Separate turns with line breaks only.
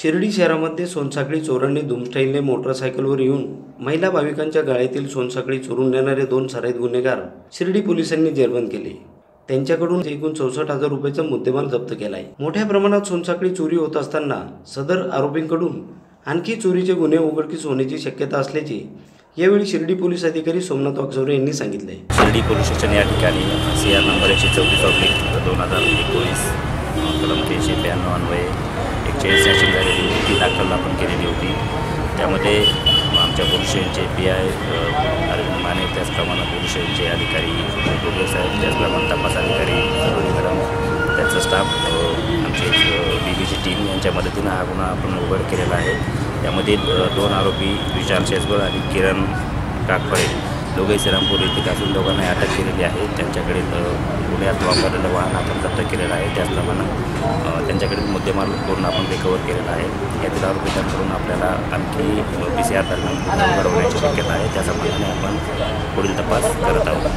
शिर्डी शहरामध्ये सोनसाखळी चोरांनी दुमस्टाईलने मोटरसायकलवर येऊन महिला भाविकांच्या गाळ्यातील सोनसाखळी चोरून नेणारे दोन सराईत गुन्हेगार शिर्डी पोलिसांनी जेरबंद केले. त्यांच्याकडून एकूण चौसष्ट हजार रुपयाचा मुद्देमाल जप्त केलाय. मोठ्या प्रमाणात सोनसाखळी चोरी होत असताना सदर आरोपींकडून आणखी चोरीचे गुन्हे उघडकीस होण्याची शक्यता असल्याचे यावेळी शिर्डी पोलीस अधिकारी सोमनाथ वागचौरे यांनी सांगितले.
शिर्डी पोलीस स्टेशन या ठिकाणी सी आर नंबर एकशे चौतीस ऑब्लिक दोन हजार एकोणीस कलम तीनशे ब्याण्णव अन्वये एक चाळीस दाखल आपण केलेली होती. त्यामध्ये आमच्या police P I Arvind Mane त्याचप्रमाणे पोलीस अधिकारी डोगे साहेब त्याचप्रमाणे तपास अधिकारी सरोनी मॅडम त्यांचा स्टाफ आमचे बी बी टीम यांच्या मदतीनं हा गुन्हा आपण उघड केलेला आहे. त्यामध्ये दोन आरोपी विशाल शेजगोळ आणि किरण काकफळे दोघे श्रीरामपूर येथील असून दोघांना अटक केलेली आहे. त्यांच्याकडे गुन्ह्यात वापरलेलं वाहन आपण जप्त केलेलं आहे. त्याचप्रमाणे त्यांच्याकडील मुद्देमाल पूर्ण आपण रिकवर केलेला आहे. यातील रुपयांकडून आपल्याला आणखी पी सी आर दरम्यान घडवण्याची शक्यता आहे. त्या संबंधाने आपण पुढील तपास करत आहोत.